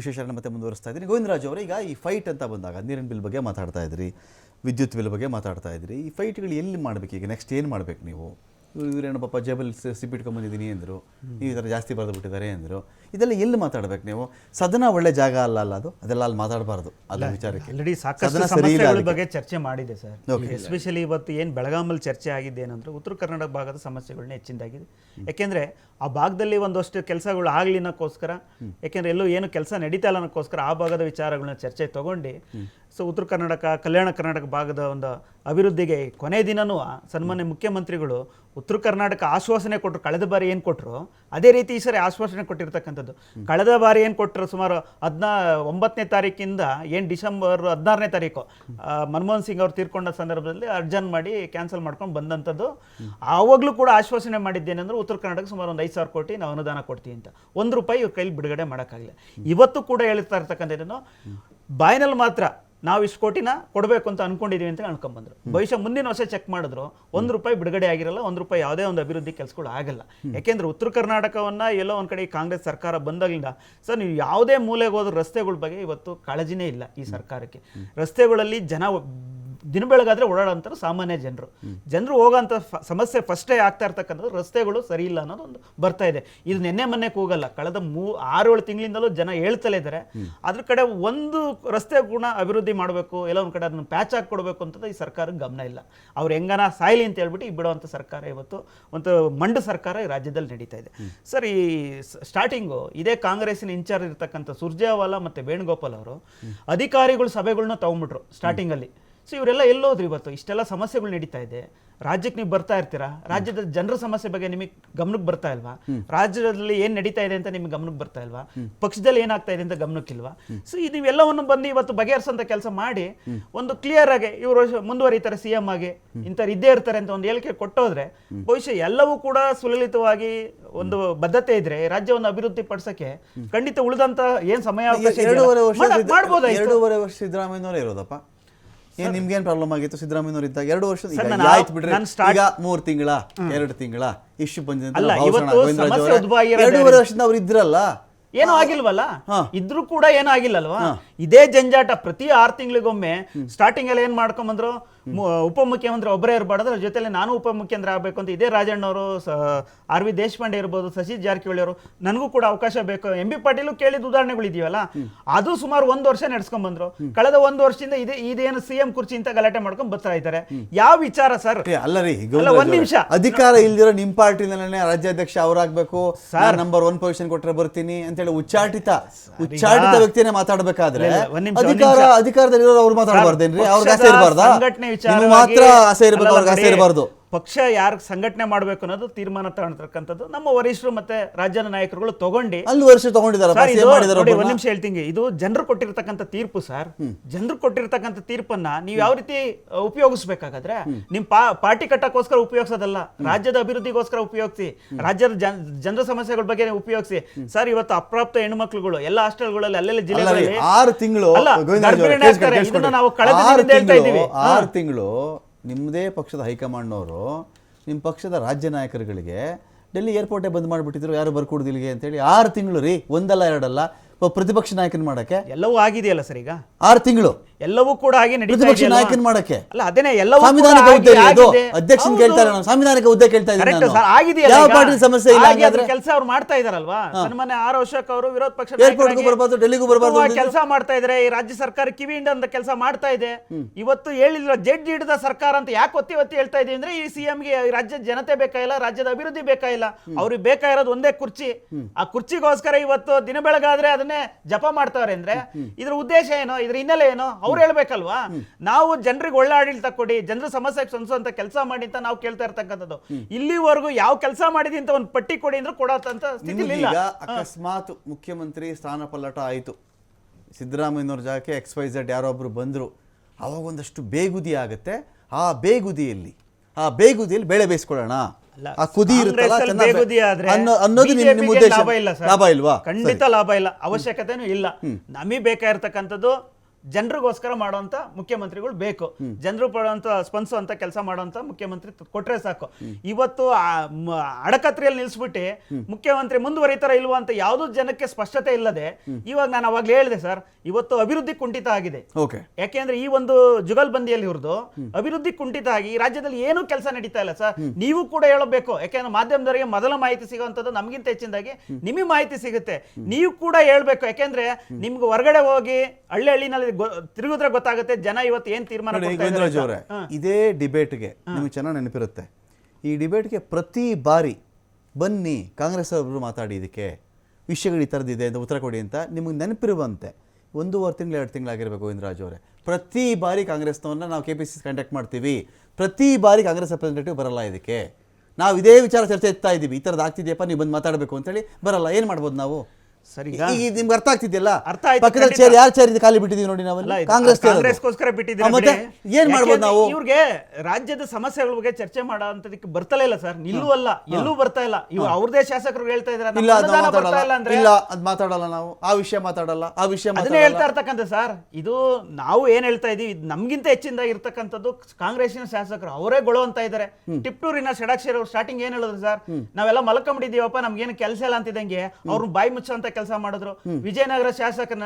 ವಿಶೇಷಣ ಮತ್ತೆ ಮುಂದುವರಿಸ್ತಾ ಇದ್ದೀನಿ ಗೋವಿಂದರಾಜ್ ಅವರು, ಈಗ ಈ ಫೈಟ್ ಅಂತ ಬಂದಾಗ ನೀರಿನ ಬಿಲ್ ಬಗ್ಗೆ ಮಾತಾಡ್ತಾ ಇದ್ರಿ, ವಿದ್ಯುತ್ ಬಿಲ್ ಬಗ್ಗೆ ಮಾತಾಡ್ತಾ ಇದ್ರಿ. ಈ ಫೈಟ್ಗಳು ಎಲ್ಲಿ ಮಾಡ್ಬೇಕು ಈಗ? ನೆಕ್ಸ್ಟ್ ಏನು ಮಾಡ್ಬೇಕು ನೀವು? ಇವ್ರೇನು ಪಾಪ ಜೇಬಲ್ ಸಿಪ್ಪಿಟ್ಕೊಂಬಂದಿದ್ದೀನಿ ಅಂದರು. ನೀವು ಈ ಥರ ಜಾಸ್ತಿ ಬರೆದು ಬಿಟ್ಟಿದ್ದಾರೆ ಅಂದರು. ಇದೆಲ್ಲ ಎಲ್ಲಿ ಮಾತಾಡ್ಬೇಕು ನೀವು? ಸದನ ಒಳ್ಳೆ ಜಾಗ ಅಲ್ಲ ಅಲ್ಲ ಅದು? ಅದೆಲ್ಲ ಅಲ್ಲಿ ಮಾತಾಡಬಾರ್ದು ಅದರ ವಿಚಾರಕ್ಕೆ. ಆಲ್ರೆಡಿ ಸಾಕಷ್ಟು ಸಮಸ್ಯೆಗಳ ಬಗ್ಗೆ ಚರ್ಚೆ ಮಾಡಿದೆ ಸರ್. ಎಸ್ಪೆಷಲಿ ಇವತ್ತು ಏನು ಬೆಳಗಾಮಲ್ಲಿ ಚರ್ಚೆ ಆಗಿದೆ ಏನಂದ್ರೆ ಉತ್ತರ ಕರ್ನಾಟಕ ಭಾಗದ ಸಮಸ್ಯೆಗಳನ್ನ ಹೆಚ್ಚಿಂದಾಗಿದೆ ಯಾಕೆಂದ್ರೆ ಆ ಭಾಗದಲ್ಲಿ ಒಂದಷ್ಟು ಕೆಲಸಗಳು ಆಗಲಿ ಅನ್ನೋಕ್ಕೋಸ್ಕರ ಯಾಕೆಂದ್ರೆ ಎಲ್ಲೂ ಏನು ಕೆಲಸ ನಡೀತಾ ಇಲ್ಲ ಅನ್ನೋಕ್ಕೋಸ್ಕರ ಆ ಭಾಗದ ವಿಚಾರಗಳನ್ನ ಚರ್ಚೆ ತಗೊಂಡು ಸೊ ಉತ್ತರ ಕರ್ನಾಟಕ, ಕಲ್ಯಾಣ ಕರ್ನಾಟಕ ಭಾಗದ ಒಂದು ಅಭಿವೃದ್ಧಿಗೆ ಕೊನೆ ದಿನವೂ ಸನ್ಮಾನ್ಯ ಮುಖ್ಯಮಂತ್ರಿಗಳು ಉತ್ತರ ಕರ್ನಾಟಕ ಆಶ್ವಾಸನೆ ಕೊಟ್ಟರು ಕಳೆದ ಬಾರಿ ಏನು ಕೊಟ್ಟರು ಅದೇ ರೀತಿ ಈ ಸರಿ ಆಶ್ವಾಸನೆ ಕೊಟ್ಟಿರ್ತಕ್ಕಂಥದ್ದು. ಕಳೆದ ಬಾರಿ ಏನು ಕೊಟ್ಟರು ಸುಮಾರು ಹದಿನಾ, ಒಂಬತ್ತನೇ ತಾರೀಕಿಂದ ಏನು ಡಿಸೆಂಬರ್ ಹದಿನಾರನೇ ತಾರೀಕು ಮನಮೋಹನ್ ಸಿಂಗ್ ಅವರು ತೀರ್ಕೊಂಡ ಸಂದರ್ಭದಲ್ಲಿ ಅರ್ಜನ್ ಮಾಡಿ ಕ್ಯಾನ್ಸಲ್ ಮಾಡ್ಕೊಂಡು ಬಂದಂಥದ್ದು. ಆವಾಗಲೂ ಕೂಡ ಆಶ್ವಾಸನೆ ಮಾಡಿದ್ದೇನೆಂದ್ರೆ ಉತ್ತರ ಕರ್ನಾಟಕ ಸುಮಾರು ಒಂದು ಐದು ಸಾವಿರ ಕೋಟಿ ನಾವು ಅನುದಾನ ಕೊಡ್ತೀವಿ ಅಂತ. ಒಂದು ರೂಪಾಯಿ ಇವ್ರ ಕೈಲಿ ಬಿಡುಗಡೆ ಮಾಡೋಕ್ಕಾಗಲಿಲ್ಲ. ಇವತ್ತು ಕೂಡ ಹೇಳ್ತಾ ಇರ್ತಕ್ಕಂಥದ್ದೇನು ಬಾಯಿನಲ್ಲಿ ಮಾತ್ರ ನಾವು ಇಷ್ಟು ಕೋಟಿನ ಕೊಡಬೇಕು ಅಂತ ಅನ್ಕೊಂಡಿದೀವಿ ಅಂತ ಅನ್ಕೊಂಡ್ಬಂದ್ರು. ಭವಿಷ್ಯ ಮುಂದಿನ ವರ್ಷ ಚೆಕ್ ಮಾಡಿದ್ರು ಒಂದು ರೂಪಾಯಿ ಬಿಡುಗಡೆ ಆಗಿರಲ್ಲ ಒಂದು ರೂಪಾಯಿ ಯಾವುದೇ ಒಂದು ಅಭಿವೃದ್ಧಿ ಕೆಲಸಗಳು ಆಗಲ್ಲ. ಯಾಕೆಂದ್ರೆ ಉತ್ತರ ಕರ್ನಾಟಕವನ್ನ ಎಲ್ಲೋ ಒಂದ್ ಕಡೆ ಕಾಂಗ್ರೆಸ್ ಸರ್ಕಾರ ಬಂದಾಗಿಂದ ಸರ್ ನೀವು ಯಾವುದೇ ಮೂಲೆಗೆ ಹೋದ ರಸ್ತೆಗಳ ಬಗ್ಗೆ ಇವತ್ತು ಕಾಳಜಿನೇ ಇಲ್ಲ ಈ ಸರ್ಕಾರಕ್ಕೆ. ರಸ್ತೆಗಳಲ್ಲಿ ಜನ ದಿನ ಬೆಳಗಾದ್ರೆ ಓಡಾಡೋಂಥವ್ರು ಸಾಮಾನ್ಯ ಜನರು. ಜನರು ಹೋಗೋಂಥ ಸಮಸ್ಯೆ ಫಸ್ಟೇ ಆಗ್ತಾ ಇರ್ತಕ್ಕಂಥದ್ದು ರಸ್ತೆಗಳು ಸರಿ ಇಲ್ಲ ಅನ್ನೋದು ಒಂದು ಬರ್ತಾ ಇದೆ. ಇದು ನಿನ್ನೆ ಮೊನ್ನೆ ಕೂಗಲ್ಲ ಕಳೆದ ಮೂ ಆರು ಏಳು ತಿಂಗಳಿಂದಲೂ ಜನ ಹೇಳ್ತಲೇ ಇದ್ದಾರೆ. ಅದ್ರ ಕಡೆ ಒಂದು ರಸ್ತೆ ಗುಣ ಅಭಿವೃದ್ಧಿ ಮಾಡಬೇಕು ಎಲ್ಲ ಒಂದು ಕಡೆ ಅದನ್ನು ಪ್ಯಾಚ್ ಹಾಕಿ ಕೊಡಬೇಕು ಅಂತ ಈ ಸರ್ಕಾರಕ್ಕೆ ಗಮನ ಇಲ್ಲ. ಅವ್ರು ಹೆಂಗನ ಸಾಯ್ಲಿ ಅಂತ ಹೇಳ್ಬಿಟ್ಟು ಈ ಬಿಡುವಂಥ ಸರ್ಕಾರ ಇವತ್ತು ಒಂದು ಮಂಡ ಸರ್ಕಾರ ಈ ರಾಜ್ಯದಲ್ಲಿ ನಡೀತಾ ಇದೆ. ಸರ್ ಈ ಸ್ಟಾರ್ಟಿಂಗು ಇದೇ ಕಾಂಗ್ರೆಸ್ಸಿನ ಇನ್ಚಾರ್ಜ್ ಇರ್ತಕ್ಕಂಥ ಸುರ್ಜೇವಾಲಾ ಮತ್ತು ವೇಣುಗೋಪಾಲ್ ಅವರು ಅಧಿಕಾರಿಗಳು ಸಭೆಗಳನ್ನ ತಗೊಂಡ್ಬಿಟ್ರು ಸ್ಟಾರ್ಟಿಂಗಲ್ಲಿ ಸೊ ಇವರೆಲ್ಲ ಎಲ್ಲೋದ್ರಿ ಇವತ್ತು? ಇಷ್ಟೆಲ್ಲ ಸಮಸ್ಯೆಗಳು ನಡೀತಾ ಇದೆ. ರಾಜ್ಯಕ್ಕೆ ನೀವು ಬರ್ತಾ ಇರ್ತೀರಾ? ರಾಜ್ಯದ ಜನರ ಸಮಸ್ಯೆ ಬಗ್ಗೆ ನಿಮಗೆ ಗಮನಕ್ಕೆ ಬರ್ತಾ ಇಲ್ವಾ? ರಾಜ್ಯದಲ್ಲಿ ಏನ್ ನಡೀತಾ ಇದೆ ಅಂತ ನಿಮಗೆ ಗಮನಕ್ಕೆ ಬರ್ತಾ ಇಲ್ವಾ? ಪಕ್ಷದಲ್ಲಿ ಏನಾಗ್ತಾ ಇದೆ ಅಂತ ಗಮನಕ್ಕಿಲ್ವಾ? ಸೊ ಇದು ಇವೆಲ್ಲವನ್ನು ಬಂದು ಇವತ್ತು ಬಗೆಹರಿಸೋಂಥ ಕೆಲಸ ಮಾಡಿ ಒಂದು ಕ್ಲಿಯರ್ ಆಗಿ ಇವರು ಮುಂದುವರಿತಾರೆ ಸಿ ಎಂ ಆಗಿ. ಇಂಥವ್ರು ಇದ್ದೇ ಇರ್ತಾರೆ ಅಂತ ಒಂದು ಹೇಳಿಕೆ ಕೊಟ್ಟೋದ್ರೆ ಬಹುಶಃ ಎಲ್ಲವೂ ಕೂಡ ಸುಲಲಿತವಾಗಿ ಒಂದು ಬದ್ಧತೆ ಇದ್ರೆ ರಾಜ್ಯವನ್ನು ಅಭಿವೃದ್ಧಿ ಪಡಿಸಕ್ಕೆ ಖಂಡಿತ ಉಳಿದಂತ ಏನ್ ಸಮಯ ಅವಕಾಶ ಇದೆಯಲ್ಲ, ಎರಡೂವರೆ ವರ್ಷ ಮಾಡ- ಸಿದ್ದ- ಮಾಡ್ಬೋದಾಯ್ತು. ಎರಡೂವರೆ ವರ್ಷ ಸಿದ್ದರಾಮಯ್ಯನವರೇ ಇರೋದಪ್ಪ? ಏನ್ ನಿಮ್ಗೇನ್ ಪ್ರಾಬ್ಲಮ್ ಆಗಿತ್ತು? ಸಿದ್ದರಾಮಯ್ಯನವ್ರು ಇದ್ದಾಗ ಎರಡು ವರ್ಷ ಆಯ್ತು ಬಿಡ್ರಿ. ಈಗ ಮೂರ್ ತಿಂಗಳ ಎರಡು ತಿಂಗಳ ಇಶ್ಯೂ ಬಂದಿದೆ ಎರಡೂವರೆ ವರ್ಷದಿಂದ ಅವ್ರು ಇದ್ರಲ್ಲ ಏನೂ ಆಗಿಲ್ವಲ್ಲ. ಇದ್ರೂ ಕೂಡ ಏನೂ ಆಗಿಲ್ಲಲ್ವಾ? ಇದೇ ಜಂಜಾಟ ಪ್ರತಿ ಆರು ತಿಂಗಳಿಗೊಮ್ಮೆ ಸ್ಟಾರ್ಟಿಂಗ್ ಅಲ್ಲಿ ಏನ್ ಮಾಡ್ಕೊಂಬಂದ್ರು ಬಂದ್ರು? ಉಪಮುಖ್ಯಮಂತ್ರಿ ಒಬ್ಬರೇ ಇರಬಾರ್ದು ಅದ್ರ ಜೊತೆಲಿ ನಾನು ಉಪಮುಖ್ಯಮಂತ್ರಿ ಆಗಬೇಕು ಅಂತ ಇದೇ ರಾಜಣ್ಣವರು ಆರ್ ವಿ ದೇಶಪಾಂಡೆ ಇರ್ಬೋದು ಸಶಿ ಜಾರಕಿಹೊಳಿ ಅವರು ನನಗೂ ಕೂಡ ಅವಕಾಶ ಬೇಕು. ಎಂ ಬಿ ಪಾಟೀಲು ಕೇಳಿದ ಉದಾಹರಣೆಗಳು ಇದೆಯಲ್ಲ ಅದು ಸುಮಾರು ಒಂದು ವರ್ಷ ನಡ್ಸ್ಕೊಂಡ್ ಬಂದ್ರು. ಕಳೆದ ಒಂದು ವರ್ಷದಿಂದ ಇದೇ ಇದೇನು ಸಿ ಎಂ ಕುರ್ಚಿ ಅಂತ ಗಲಾಟೆ ಮಾಡ್ಕೊಂಡು ಬರ್ತಾ ಇದ್ದಾರೆ. ಯಾವ ವಿಚಾರ ಸರ್? ಅಲ್ಲ ರೀ ಒಂದ್. ನಿಮಿಷ. ಅಧಿಕಾರ ಇಲ್ದಿರೋ ನಿಮ್ ಪಾರ್ಟಿನೇ ರಾಜ್ಯಾಧ್ಯಕ್ಷ ಅವ್ರಾಗ್ಬೇಕು. ನಂಬರ್ ಒನ್ ಪೊಸಿಷನ್ ಕೊಟ್ಟರೆ ಬರ್ತೀನಿ ಅಂತೇಳಿ ಉಚ್ಚಾಟಿತ ಉಚ್ಚಾಟಿತ ವ್ಯಕ್ತಿಯನ್ನೇ ಮಾತಾಡ್ಬೇಕಾದ್ರೆ ಅಧಿಕಾರ ಅಧಿಕಾರದಲ್ಲಿ ಅವ್ರು ಮಾತಾಡಬಾರ್ದೇನ್ರಿ? ಅವ್ರಿಗೆ ಆಸೆ ಇರಬಾರ್ದು? ಮಾತ್ರ ಆಸೆ ಇರಬೇಕು ಅವ್ರಿಗೆ ಆಸೆ ಇರಬಾರ್ದು. ಪಕ್ಷ ಯಾರು ಸಂಘಟನೆ ಮಾಡಬೇಕು ಅನ್ನೋದು ತೀರ್ಮಾನ ತಗೊಂಡಿರ್ತಕ್ಕಂಥದ್ದು ನಮ್ಮ ವರಿಷ್ಠರು ಮತ್ತೆ ರಾಜ್ಯದ ನಾಯಕರುಗಳು ತಗೊಂಡು. ಅಲ್ಲಿ ವರ್ಷ ತಗೊಂಡಿದ್ದಾರೆ ಒಂದ್ ನಿಮಿಷ ಹೇಳ್ತೀನಿ. ಇದು ಜನರು ಕೊಟ್ಟಿರ್ತಕ್ಕಂಥ ತೀರ್ಪು ಸರ್. ಜನರು ಕೊಟ್ಟಿರ್ತಕ್ಕಂಥ ತೀರ್ಪನ್ನ ನೀವು ಯಾವ ರೀತಿ ಉಪಯೋಗಿಸ್ಬೇಕಾಗಾದ್ರೆ ನಿಮ್ ಪಾ ಪಾರ್ಟಿ ಕಟ್ಟಕ್ಕೋಸ್ಕರ ಉಪಯೋಗಿಸೋದಲ್ಲ ರಾಜ್ಯದ ಅಭಿವೃದ್ಧಿಗೋಸ್ಕರ ಉಪಯೋಗಿಸಿ ರಾಜ್ಯದ ಜನ್- ಜನರ ಸಮಸ್ಯೆಗಳ ಬಗ್ಗೆ ಉಪಯೋಗಿಸಿ. ಸರ್ ಇವತ್ತು ಅಪ್ರಾಪ್ತ ಹೆಣ್ಮಕ್ಳುಗಳು ಎಲ್ಲ ಹಾಸ್ಟೆಲ್ಗಳಲ್ಲಿ ಅಲ್ಲೆಲ್ಲ ಜಿಲ್ಲೆಗಳಲ್ಲಿ ಆರು ತಿಂಗಳು ನಾವು ಕಳೆದ ಹೇಳ್ತಾ ಇದ್ದೀವಿ. ಆರು ತಿಂಗಳು ನಿಮ್ಮದೇ ಪಕ್ಷದ ಹೈಕಮಾಂಡ್ನವರು ನಿಮ್ಮ ಪಕ್ಷದ ರಾಜ್ಯ ನಾಯಕರುಗಳಿಗೆ ಡೆಲ್ಲಿ ಏರ್ಪೋರ್ಟೇ ಬಂದ್ ಮಾಡಿಬಿಟ್ಟಿದ್ರು, ಯಾರು ಬರ್ಕೊಡುದಿಲ್ಲಿಗೆ ಅಂತೇಳಿ ಆರು ತಿಂಗಳು ರೀ, ಒಂದಲ್ಲ ಎರಡಲ್ಲ ಪ್ರತಿಪಕ್ಷ ನಾಯಕನ ಮಾಡಕ್ಕೆ? ಎಲ್ಲವೂ ಆಗಿದೆಯಲ್ಲ ಸರ್ ಈಗ? ಆರು ತಿಂಗಳು. ಎಲ್ಲವೂ ಕೂಡ ಆಗಿ ಪ್ರತಿಪಕ್ಷ ನಾಯಕನ ಮಾಡಕ್ಕೆ. ಅಲ್ಲ ಅದೇನೆ ಎಲ್ಲವೂ ಸಂವಿಧಾನಿಕ ಹುದ್ದೆ ಇದು ಆಗಿದೆ. ಅಧ್ಯಕ್ಷನ್ ಕೇಳ್ತಾರೆ ನಾನು. ಸಾಂವಿಧಾನಿಕ ಹುದ್ದೆ ಕೇಳ್ತಾ ಇದ್ದೀನಿ ನಾನು. ಸರ್, ಆಗಿದೆಯಲ್ಲ ಯಾವ ಪಾರ್ಟಿ ಸಮಸ್ಯೆ ಇಲ್ಲ ಹಾಗೆ ಅದ್ರ ಕೆಲಸ ಅವರು ಮಾಡ್ತಾ ಇದಾರಲ್ವಾ? ಸನ್ಮಾನ್ಯ ಆರ್ ಅಶೋಕ್ ಅವರು ವಿರೋಧ ಪಕ್ಷ ಏರ್ಪೋರ್ಟ್ಗೂ ಡೆಲ್ಲಿ ಡೆಲ್ಲಿಗೂ ಬರಬಹುದು ಅಂದಿದ್ದು. ಕೆಲಸ ಮಾಡ್ತಾ ಇದ್ರೆ. ಈ ರಾಜ್ಯ ಸರ್ಕಾರ ಕಿವಿಯಿಂದ ಅಂತ ಕೆಲಸ ಮಾಡ್ತಾ ಇದೆ. ಇವತ್ತು ಹೇಳಿದ್ರು ಜಡ್ಜ್ ಹಿಡಿದ ಸರ್ಕಾರ ಅಂತ ಯಾಕೆ ಒತ್ತಿ ಒತ್ತಿ ಹೇಳ್ತಾ ಇದೀವಿ ಅಂದ್ರೆ ಈ ಸಿಎಂ ಗೆ ರಾಜ್ಯ ರಾಜ್ಯದ ಜನತೆ ಬೇಕಾಗಿಲ್ಲ ರಾಜ್ಯದ ಅಭಿವೃದ್ಧಿ ಬೇಕಾಗಿಲ್ಲ ಅವ್ರಿಗೆ ಬೇಕಾಗಿರೋದು ಒಂದೇ ಕುರ್ಚಿ. ಆ ಕುರ್ಚಿಗೋಸ್ಕರ ಇವತ್ತು ದಿನ ಬೆಳಗಾದ್ರೆ ಅದನ್ನೇ ಜಪ ಮಾಡ್ತಾವ್ರೆ ಅಂದ್ರೆ ಇದ್ರ ಉದ್ದೇಶ ಏನು ಇದ್ರ ಹಿನ್ನೆಲೆ ಏನು ಅವ್ರು ಹೇಳ್ಬೇಕಲ್ವಾ? ನಾವು ಜನರಿಗೆ ಒಳ್ಳೆ ಆಡಳಿತ ಕೊಡಿ ಜನರ ಸಮಸ್ಯೆಗೆ ಸಂಸುವಂತ ಕೆಲಸ ಮಾಡಿ ಅಂತ ನಾವು ಕೇಳ್ತಾ ಇರ್ತಕ್ಕಂಥದ್ದು. ಇಲ್ಲಿವರೆಗೂ ಯಾವ ಕೆಲಸ ಮಾಡಿದಿ ಅಂತ ಒಂದು ಪಟ್ಟಿ ಕೊಡಿ ಅಂದ್ರೆ ಕೊಡತ್ತಂತ ಸ್ಥಿತಿ ಇಲ್ಲ. ಅಕಸ್ಮಾತ್ ಮುಖ್ಯಮಂತ್ರಿ ಸ್ಥಾನ ಪಲ್ಲಟ ಆಯಿತು. ಸಿದ್ದರಾಮಯ್ಯನವ್ರ ಜಾಗಕ್ಕೆ ಎಕ್ಸ್ ವೈ ಝೆಡ್ ಯಾರೊಬ್ರು ಬಂದರು. ಅವಾಗ ಒಂದಷ್ಟು ಬೇಗುದಿ ಆಗುತ್ತೆ. ಆ ಬೇಗುದಿಯಲ್ಲಿ ಆ ಬೇಗುದಿಯಲ್ಲಿ ಬೇಳೆ ಬೇಯಿಸ್ಕೊಳ್ಳೋಣ. ಆ ಕುದಿ ಅನ್ನೋದು ನಿಮ್ಮ ಉದ್ದೇಶ. ಲಾಭ ಇಲ್ಲ ಸರ್. ಲಾಭ ಇಲ್ವಾ? ಖಂಡಿತ ಲಾಭ ಇಲ್ಲ. ಅವಶ್ಯಕತೆನೂ ಇಲ್ಲ. ನಮಗೆ ಬೇಕಾಗಿರ್ತಕ್ಕಂಥದ್ದು ಜನರಿಗೋಸ್ಕರ ಮಾಡುವಂತ ಮುಖ್ಯಮಂತ್ರಿಗಳು ಬೇಕು. ಜನರು ಪಡುವಂತ ಸ್ಪಂದಿಸುವಂತ ಕೆಲಸ ಮಾಡುವಂತ ಮುಖ್ಯಮಂತ್ರಿ ಕೊಟ್ರೆ ಸಾಕು. ಇವತ್ತು ಅಡಕತ್ರೆಯಲ್ಲಿ ನಿಲ್ಸ್ಬಿಟ್ಟು ಮುಖ್ಯಮಂತ್ರಿ ಮುಂದುವರಿತಾರ ಇಲ್ವಾ ಅಂತ ಯಾವುದೂ ಜನಕ್ಕೆ ಸ್ಪಷ್ಟತೆ ಇಲ್ಲದೆ ಇವಾಗ ನಾನು ಅವಾಗ್ಲೇ ಹೇಳಿದೆ ಸರ್ ಇವತ್ತು ಅಭಿವೃದ್ಧಿ ಕುಂಠಿತ ಆಗಿದೆ. ಯಾಕೆಂದ್ರೆ ಈ ಒಂದು ಜುಗಲ್ಬಂದಿಯಲ್ಲಿ ಹುರಿದು ಅಭಿವೃದ್ಧಿ ಕುಂಠಿತ ಆಗಿ ಈ ರಾಜ್ಯದಲ್ಲಿ ಏನೂ ಕೆಲಸ ನಡೀತಾ ಇಲ್ಲ ಸರ್. ನೀವು ಕೂಡ ಹೇಳಬೇಕು. ಯಾಕೆಂದ್ರೆ ಮಾಧ್ಯಮದವರಿಗೆ ಮೊದಲ ಮಾಹಿತಿ ಸಿಗುವಂತದ್ದು ನಮಗಿಂತ ಹೆಚ್ಚಿನದಾಗಿ ನಿಮಗೆ ಮಾಹಿತಿ ಸಿಗುತ್ತೆ. ನೀವು ಕೂಡ ಹೇಳ್ಬೇಕು. ಯಾಕೆಂದ್ರೆ ನಿಮ್ಗೆ ಹೊರಗಡೆ ಹೋಗಿ ಹಳ್ಳಿ ಹಳ್ಳಿನಲ್ಲಿ ಗೊ- ತಿರುಗಿದ್ರೆ ಗೊತ್ತಾಗುತ್ತೆ ಜನ ಇವತ್ತು ಏನ್ ತೀರ್ಮಾನ ನೋಡಿ ಕೊಡ್ತಾ ಇದ್ದಾರೆ ಗೋವಿಂದರಾಜ್ ಅವರೇ ಅಂತ. ಹಾ. ಇದೇ ಡಿಬೇಟ್ಗೆ ನಿಮಗೆ ಚೆನ್ನಾಗಿ ನೆನಪಿರುತ್ತೆ. ಈ ಡಿಬೇಟ್ಗೆ ಪ್ರತಿ ಬಾರಿ ಬನ್ನಿ ಕಾಂಗ್ರೆಸ್ ಅವರು ಮಾತಾಡಿ ಇದಕ್ಕೆ. ವಿಷಯಗಳು ಈ ಥರದ್ದಿದೆ ಅಂತ ಉತ್ತರ ಕೊಡಿ ಅಂತ ನಿಮಗೆ ನೆನಪಿರುವಂತೆ. ಒಂದೂವರೆ ತಿಂಗಳು ಎರಡು ತಿಂಗಳಾಗಿರ್ಬೇಕು ಗೋವಿಂದರಾಜ್ ಅವರೇ. ಪ್ರತಿ ಬಾರಿ ಕಾಂಗ್ರೆಸ್ನವ್ರನ್ನ ನಾವು ಕೆ ಪಿ ಸಿ ಕಾಂಟ್ಯಾಕ್ಟ್ ಮಾಡ್ತೀವಿ. ಪ್ರತಿ ಬಾರಿ ಕಾಂಗ್ರೆಸ್ ರೆಪ್ರೆಸೆಂಟೇಟಿವ್ ಬರಲ್ಲ ಇದಕ್ಕೆ. ನಾವು ಇದೇ ವಿಚಾರ ಚರ್ಚೆ ಎತ್ತಾ ಇದ್ದೀವಿ. ಈ ಥರದ್ದು ಆಗ್ತಿದೆಯಪ್ಪ ನೀವು ಬಂದು ಮಾತಾಡಬೇಕು ಅಂತೇಳಿ ಬರಲ್ಲ. ಏನು ಮಾಡ್ಬೋದು ನಾವು? ಸರ್, ಈಗ ನಿಮ್ಗೆ ಅರ್ಥ ಆಗ್ತಿದೆಯಲ್ಲ? ಅರ್ಥ ಆಯ್ತು, ಪಕ್ಕದಲ್ಲಿ ಖಂಡಿತ. ಚೇರ್ ಯಾರು ಚೇರ್ ಇದೆ ಖಾಲಿ ಬಿಟ್ಟಿದೀವಿ ನೋಡಿ ನಾವೆಲ್ಲ ಅಲ್ಲ, ಇದು ಕಾಂಗ್ರೆಸ್ ಕಾಂಗ್ರೆಸ್ಗೋಸ್ಕರ ಬಿಟ್ಟಿದ್ದೀರಾ ಮತ್ತೆ ಬಿಡಿ. ಏನ್ ಮಾಡ್ಬೋದು ಯಾಕೆಂದ್ರೆ ನಾವು? ಇವ್ರಿಗೆ ರಾಜ್ಯದ ಸಮಸ್ಯೆಗಳ ಬಗ್ಗೆ ಚರ್ಚೆ ಮಾಡೋಂಥದಕ್ಕೆ ಬರ್ತಲೇ ಇಲ್ಲ ಸರ್. ನಿಲ್ಲುವಲ್ಲ ಎಲ್ಲೂ ಬರ್ತಾ ಇಲ್ಲ. ಇವ್ರು ಅವ್ರದೇ ಶಾಸಕರು ಹೇಳ್ತಾ ಇದಾರೆ ಇಲ್ಲ ಅದ್ ನಾವು ಬರ್ತಾ ಇಲ್ಲ ಮಾತಾಡಲ್ಲ ಅಂದ್ರೆ ಇಲ್ಲ ಅದ್ ಮಾತಾಡಲ್ಲ ನಾವು. ಆ ವಿಷಯ ಮಾತಾಡಲ್ಲ ಆ ವಿಷಯ ಅದನ್ನೇ ಮಾತಾಡಲ್ಲ. ಹೇಳ್ತಾ ಇರ್ತಕ್ಕಂಥ ಸರ್ ಇದು ನಾವು ಏನ್ ಹೇಳ್ತಾ ಇದೀವಿ ಇದು ನಮ್ಗಿಂತ ಹೆಚ್ಚಿಂದ ಇರ್ತಕ್ಕಂಥದ್ದು ಕಾಂಗ್ರೆಸ್ಸಿನ ಶಾಸಕರು ಅವರೇ ಗೊಳು ಅಂತ ಇದ್ದಾರೆ. ಟಿಪ್ಟೂರಿನ ಷಡಾಕ್ಷರ ಅವ್ರು ಸ್ಟಾರ್ಟಿಂಗ್ ಏನ್ ಹೇಳಿದ್ರು ಸರ್ ನಾವೆಲ್ಲ ಮಲ್ಕೊಂಬಿಟ್ಟಿದೀವಪ್ಪ ನಮ್ಗೇನು ಕೆಲಸ ಇಲ್ಲ ಅಂತಿದಂಗೆ ಅವ್ರು ಬಾಯಿ ಮುಚ್ಚುವಂತ ಕೆಲಸ ಮಾಡಿದ್ರು. ವಿಜಯನಗರ ಶಾಸಕನ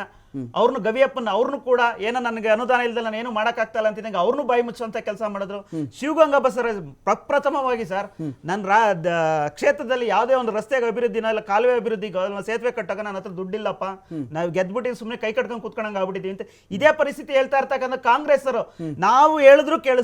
ಅವ್ರನ್ನ ಗವಿಯಪ್ಪನ ಅವ್ರನ್ನು ಕೂಡ ಏನೋ ನನಗೆ ಅನುದಾನ ಇಲ್ಲದೆ ನಾನು ಏನು ಮಾಡೋಕ್ಕಾಗ್ತಾ ಇಲ್ಲ ಅಂತ ಅವ್ರನ್ನು ಬಾಯಿ ಮುಚ್ಚುವಂತ ಕೆಲಸ ಮಾಡಿದ್ರು. ಶಿವಗಂಗಾ ಬಸವರಾಜ್ ಪ್ರಪ್ರಥಮವಾಗಿ ಸರ್ ನನ್ನ ರಾ ಕ್ಷೇತ್ರದಲ್ಲಿ ಯಾವುದೇ ಒಂದು ರಸ್ತೆ ಅಭಿವೃದ್ಧಿನ ಇಲ್ಲ ಕಾಲುವೆ ಅಭಿವೃದ್ಧಿ ಸೇತುವೆ ಕಟ್ಟಾಗ ನನ್ನ ಹತ್ರ ದುಡ್ಡಿಲ್ಲಪ್ಪ. ನಾವು ಗೆದ್ಬಿಟ್ಟು ಸುಮ್ಮನೆ ಕೈ ಕಟ್ಕೊಂಡು ಕುತ್ಕೊಂಡಂಗೆ ಆಗ್ಬಿಟ್ಟಿದೀವಿ ಅಂತ ಇದೇ ಪರಿಸ್ಥಿತಿ ಹೇಳ್ತಾ ಇರ್ತಕ್ಕಂಥ ಕಾಂಗ್ರೆಸ್ಸರು. ನಾವು ಹೇಳಿದ್ರು ಕೇಳಿಸ್